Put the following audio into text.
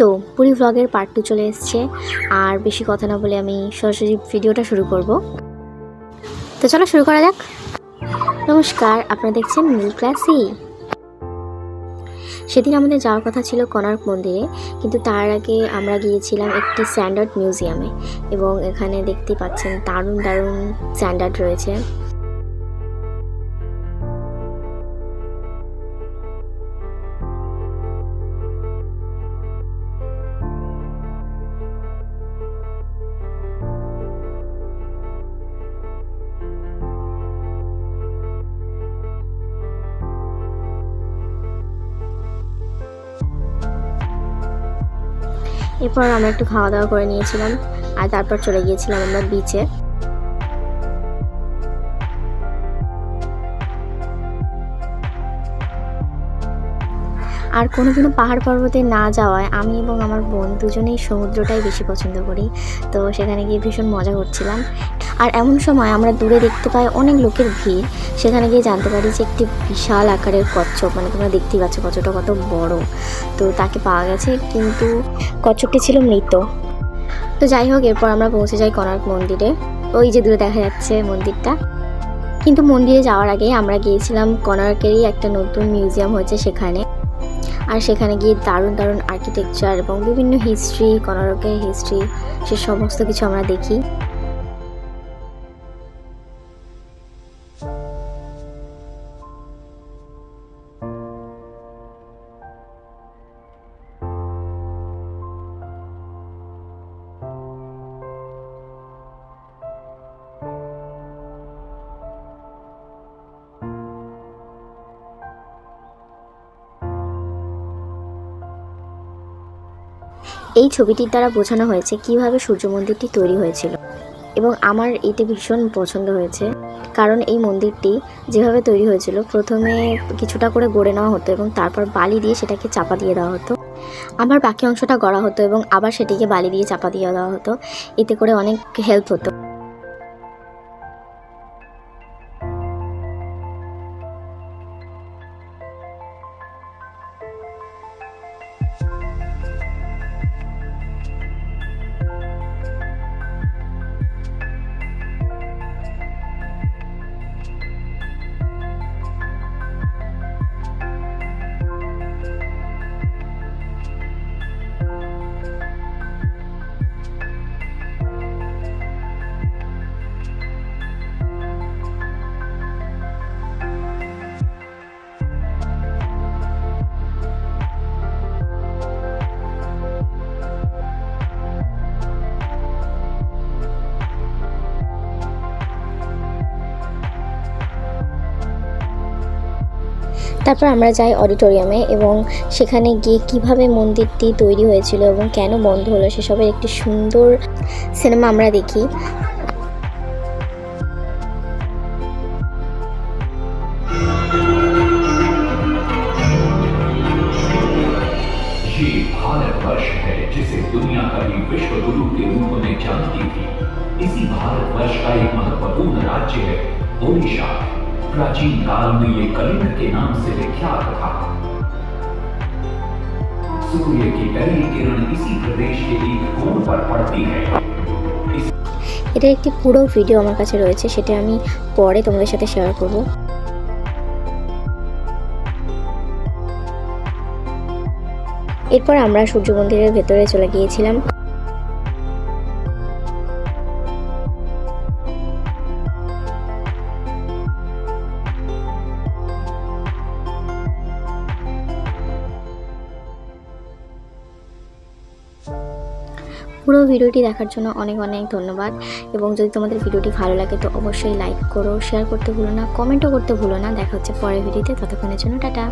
তো Puri ভ্লগের part two চলে এসছে। আর বেশি কথা না বলে আমি সরাসরি ভিডিওটা শুরু করব। তো চলো শুরু করা যাক। নমস্কার, আপনারা দেখছেন মিল ক্লাসি সেদিন আমাদের যাওয়ার কথা ছিল কনার্ক মন্দিরে, কিন্তু তার আগে আমরা গিয়েছিলাম একটি স্ট্যান্ডার্ড মিউজিয়ামে। এবং এখানে দেখতে পাচ্ছেন দারুণ দারুণ স্ট্যান্ডার্ড রয়েছে। এরপর আমরা একটু খাওয়া দাওয়া করে নিয়েছিলাম আর তারপর চলে গিয়েছিলাম আমরা বিচে আর কোনো কোনোদিনও পাহাড় পর্বতে না যাওয়ায় আমি এবং আমার বোন দুজনেই সমুদ্রটাই বেশি পছন্দ করি। তো সেখানে গিয়ে ভীষণ মজা করছিলাম। আর এমন সময় আমরা দূরে দেখতে পাই অনেক লোকের ভিড়। সেখানে গিয়ে জানতে পারি যে একটি বিশাল আকারের কচ্ছপ মানে তোমরা দেখতেই পাচ্ছ কচ্ছপটা কত বড়। তো তাকে পাওয়া গেছে, কিন্তু কচ্ছপটি ছিল মৃত। তো যাই হোক, এরপর আমরা পৌঁছে যাই কোণার্ক মন্দিরে। ওই যে দূরে দেখা যাচ্ছে মন্দিরটা। কিন্তু মন্দিরে যাওয়ার আগে আমরা গিয়েছিলাম কোণার্কেরই একটা নতুন মিউজিয়াম হয়েছে সেখানে। আর সেখানে গিয়ে দারুণ দারুণ আর্কিটেকচার এবং বিভিন্ন হিস্ট্রি কোণার্কের হিস্ট্রি সে সমস্ত কিছু আমরা দেখি। এই ছবিটির দ্বারা বোঝানো হয়েছে কীভাবে সূর্য মন্দিরটি তৈরি হয়েছিল এবং আমার এতে ভীষণ পছন্দ হয়েছে। কারণ এই মন্দিরটি যেভাবে তৈরি হয়েছিল, প্রথমে কিছুটা করে গড়ে নেওয়া হতো এবং তারপর বালি দিয়ে সেটাকে চাপা দিয়ে দেওয়া হতো। আবার বাকি অংশটা গড়া হতো এবং আবার সেটিকে বালি দিয়ে চাপা দিয়ে দেওয়া হতো। এতে করে অনেক হেল্প হতো। তারপর আমরা যাই অডিটোরিয়ামে এবং সেখানে গিয়ে কিভাবে মন্দিরটি তৈরি হয়েছিল এবং কেন বন্ধ হলো সেসবের একটি সুন্দর সিনেমা আমরা দেখি ये भारतवर्ष है जिसे दुनिया का ही विश्व गुरु के रूप में जानती थी इसी भारतवर्ष का एक महत्वपूर्ण राज्य है ओडिशा प्राचीन काल में ये कलिंग के नाम से विख्यात था सूर्य की पहली किरण इसी प्रदेश के एक कोण पर पड़ती है इस এটা একটি পুরো ভিডিও আমার কাছে রয়েছে সেটা আমি পরে তোমাদের সাথে শেয়ার করব এরপর আমরা সূর্য মন্দিরের ভেতরে চলে গিয়েছিলাম পুরো ভিডিওটি দেখার জন্য অনেক অনেক ধন্যবাদ। এবং যদি তোমাদের ভিডিওটি ভালো লাগে তো অবশ্যই লাইক করো শেয়ার করতে ভুলো না কমেন্টও করতে ভুলো না। দেখা হচ্ছে পরের ভিডিওতে, ততক্ষণের জন্য টাটা।